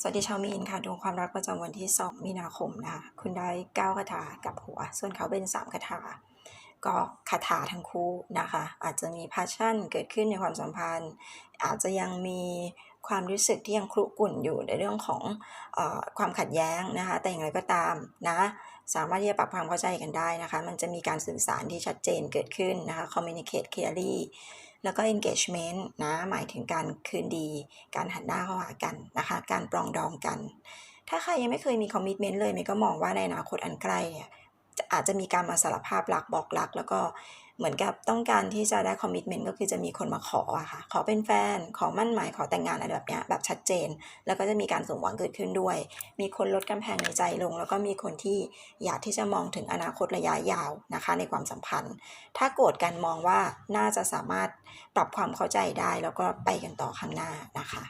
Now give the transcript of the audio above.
สวัสดีชาวมีนค่ะดวงความรักประจำวันที่ 2 มีนาคมนะคะคุณได้ 9 คาถากับหัว ส่วนเขาเป็น 3 คาถา ก็คาถาทั้งคู่นะคะ อาจจะมี passion เกิดขึ้นในความสัมพันธ์ อาจจะยังมีความรู้สึกที่ยังครุกุ่นอยู่ในเรื่องของอความขัดแย้งนะคะ แต่อย่างไรก็ตามนะ สามารถที่จะปรับความเข้าใจกันได้นะคะ มันจะมีการสื่อสารที่ชัดเจนเกิดขึ้นนะคะ communicate clearly แล้วก็ engagement นะหมายถึงการคืนดี การหันหน้าเข้าหากันนะคะ การปรองดองกัน ถ้าใครยังไม่เคยมี commitment เลยเมย์ก็มองว่าในอนาคตอันใกล้เนี่ยอาจจะมีการมาสารภาพรักบอกรัก แล้วก็ เหมือนกับต้องการที่จะได้ commitment ก็คือจะมีคนมาขออะค่ะ ขอเป็นแฟน ขอมั่นหมาย ขอแต่งงานอะไรแบบเนี้ยแบบชัดเจน แล้วก็จะมีการสมหวังเกิดขึ้นด้วย มีคนลดกำแพงในใจลง แล้วก็มีคนที่อยากที่จะมองถึงอนาคตระยะยาวนะคะ ในความสัมพันธ์ ถ้าโกรธกันมองว่าน่าจะสามารถปรับความเข้าใจได้ แล้วก็ไปกันต่อข้างหน้านะคะ